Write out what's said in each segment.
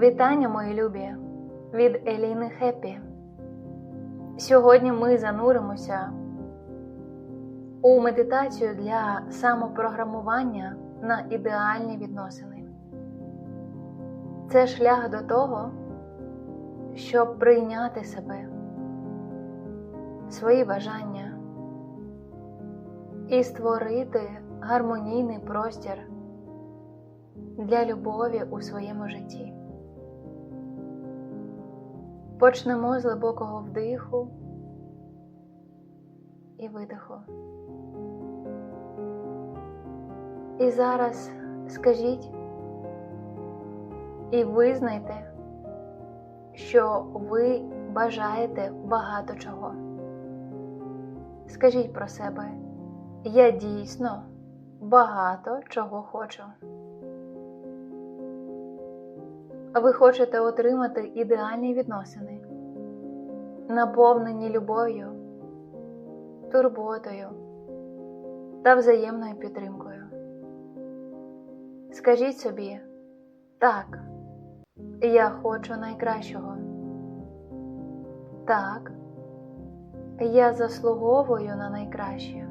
Вітання, мої любі, від Еліни Хеппі. Сьогодні ми зануримося у медитацію для самопрограмування на ідеальні відносини. Це шлях до того, щоб прийняти себе, свої бажання і створити гармонійний простір для любові у своєму житті. Почнемо з глибокого вдиху і видиху. І зараз скажіть і визнайте, що ви бажаєте багато чого. Скажіть про себе, я дійсно багато чого хочу. Ви хочете отримати ідеальні відносини, наповнені любов'ю, турботою та взаємною підтримкою. Скажіть собі, так, я хочу найкращого. Так, я заслуговую на найкраще.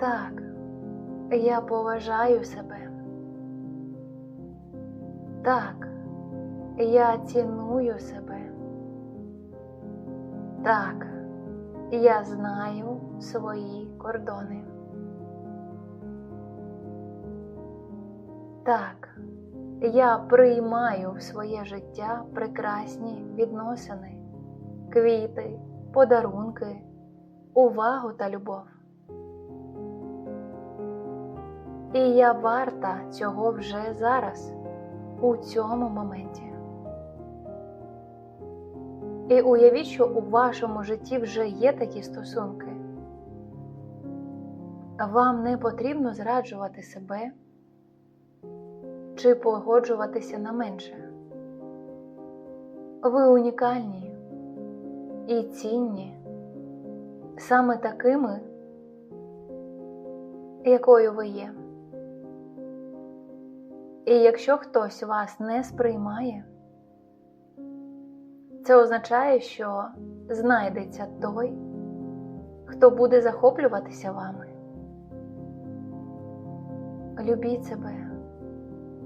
Так, я поважаю себе. Так, я ціную себе. Так, я знаю свої кордони. Так, я приймаю в своє життя прекрасні відносини, квіти, подарунки, увагу та любов. І я варта цього вже зараз у цьому моменті. І уявіть, що у вашому житті вже є такі стосунки. Вам не потрібно зраджувати себе чи погоджуватися на менше. Ви унікальні і цінні саме такими, якою ви є. І якщо хтось вас не сприймає, це означає, що знайдеться той, хто буде захоплюватися вами. Любіть себе,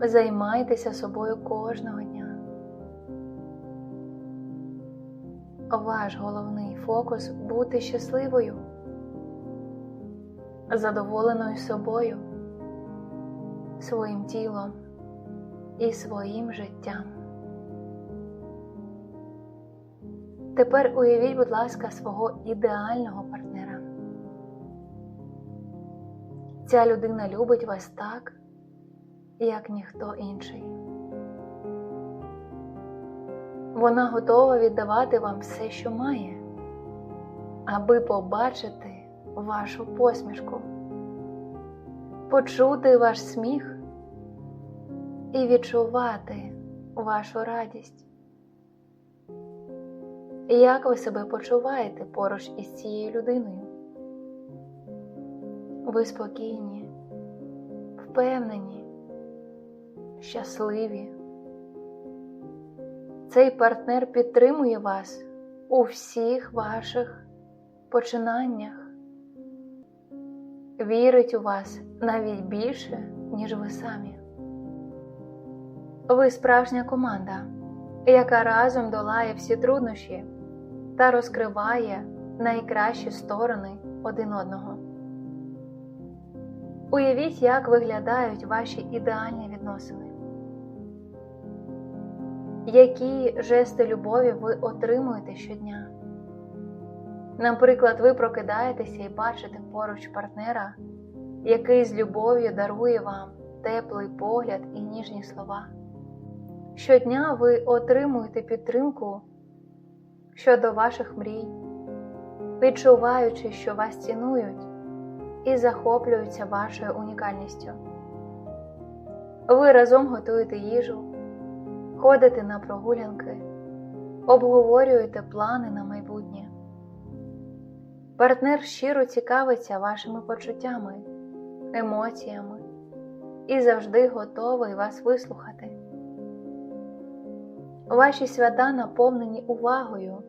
займайтеся собою кожного дня. Ваш головний фокус бути щасливою, задоволеною собою, своїм тілом і своїм життям. Тепер уявіть, будь ласка, свого ідеального партнера. Ця людина любить вас так, як ніхто інший. Вона готова віддавати вам все, що має, аби побачити вашу посмішку, почути ваш сміх і відчувати вашу радість. Як ви себе почуваєте поруч із цією людиною? Ви спокійні, впевнені, щасливі. Цей партнер підтримує вас у всіх ваших починаннях, вірить у вас навіть більше, ніж ви самі. Ви справжня команда, яка разом долає всі труднощі та розкриває найкращі сторони один одного. Уявіть, як виглядають ваші ідеальні відносини. Які жести любові ви отримуєте щодня? Наприклад, ви прокидаєтеся і бачите поруч партнера, який з любов'ю дарує вам теплий погляд і ніжні слова. Щодня ви отримуєте підтримку щодо ваших мрій, відчуваючи, що вас цінують і захоплюються вашою унікальністю. Ви разом готуєте їжу, ходите на прогулянки, обговорюєте плани на майбутнє. Партнер щиро цікавиться вашими почуттями, емоціями і завжди готовий вас вислухати. Ваші свята наповнені увагою,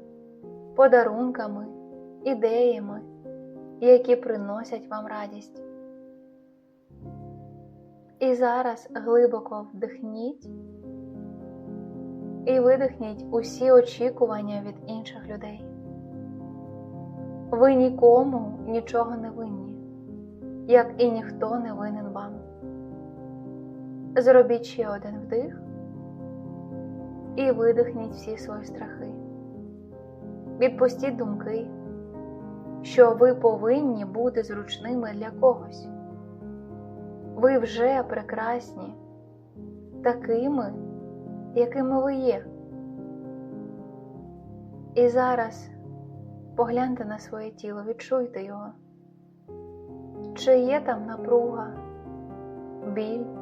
подарунками, ідеями, які приносять вам радість. І зараз глибоко вдихніть і видихніть усі очікування від інших людей. Ви нікому нічого не винні, як і ніхто не винен вам. Зробіть ще один вдих і видихніть всі свої страхи. Відпустіть думки, що ви повинні бути зручними для когось. Ви вже прекрасні, такими, якими ви є. І зараз погляньте на своє тіло, відчуйте його. Чи є там напруга, біль?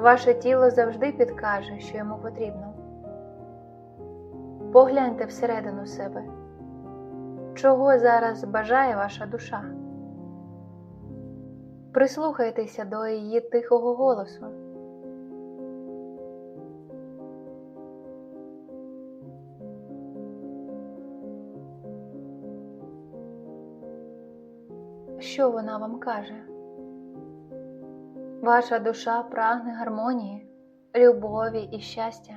Ваше тіло завжди підкаже, що йому потрібно. Погляньте всередину себе, чого зараз бажає ваша душа. Прислухайтеся до її тихого голосу. Що вона вам каже? Ваша душа прагне гармонії, любові і щастя.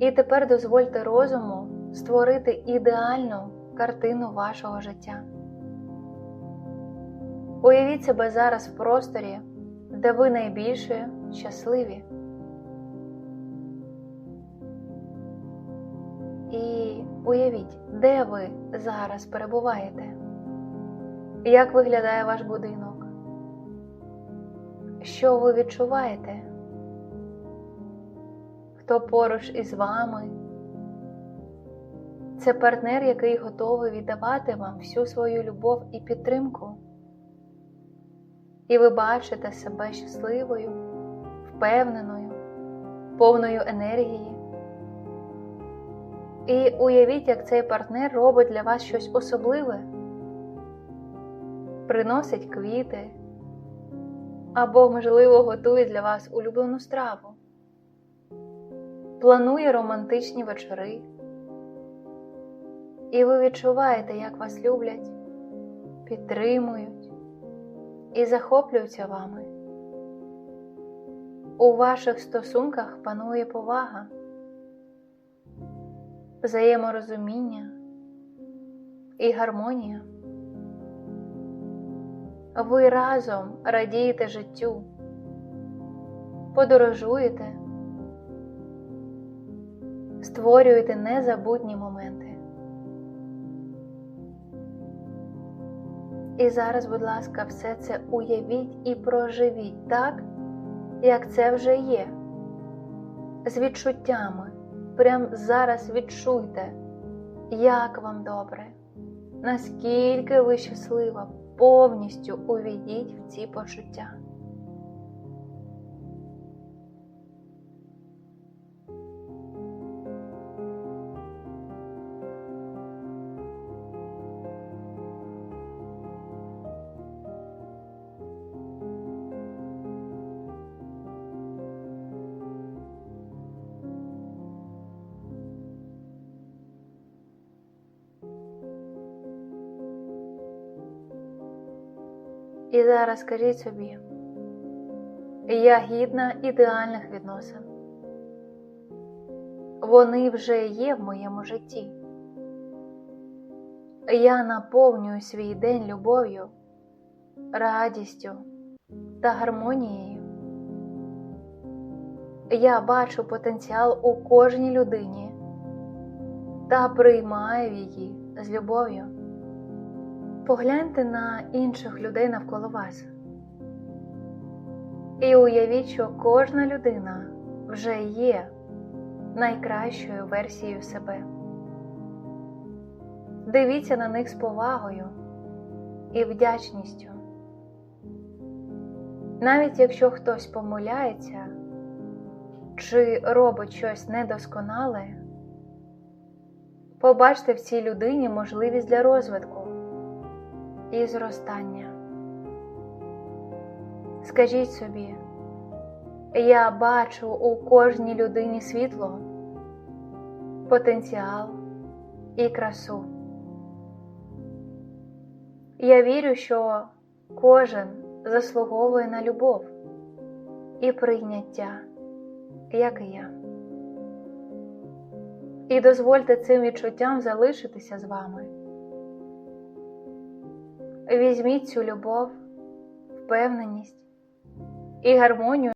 І тепер дозвольте розуму створити ідеальну картину вашого життя. Уявіть себе зараз в просторі, де ви найбільше щасливі. І уявіть, де ви зараз перебуваєте, як виглядає ваш будинок, що ви відчуваєте, хто поруч із вами. Це партнер, який готовий віддавати вам всю свою любов і підтримку. І ви бачите себе щасливою, впевненою, повною енергії. І уявіть, як цей партнер робить для вас щось особливе, приносить квіти або, можливо, готує для вас улюблену страву, планує романтичні вечори. І ви відчуваєте, як вас люблять, підтримують і захоплюються вами. У ваших стосунках панує повага, взаєморозуміння і гармонія. Ви разом радієте життю, подорожуєте, створюєте незабутні моменти. І зараз, будь ласка, все це уявіть і проживіть так, як це вже є. З відчуттями. Прям зараз відчуйте, як вам добре, наскільки ви щаслива, повністю увійдіть в ці почуття. І зараз скажіть собі, я гідна ідеальних відносин. Вони вже є в моєму житті. Я наповнюю свій день любов'ю, радістю та гармонією. Я бачу потенціал у кожній людині та приймаю її з любов'ю. Погляньте на інших людей навколо вас і уявіть, що кожна людина вже є найкращою версією себе. Дивіться на них з повагою і вдячністю. Навіть якщо хтось помиляється чи робить щось недосконале, побачте в цій людині можливість для розвитку і зростання. Скажіть собі, Я бачу у кожній людині світло, потенціал і красу. Я вірю, що кожен заслуговує на любов і прийняття, як і я. І дозвольте цим відчуттям залишитися з вами. Візьміть цю любов, впевненість і гармонію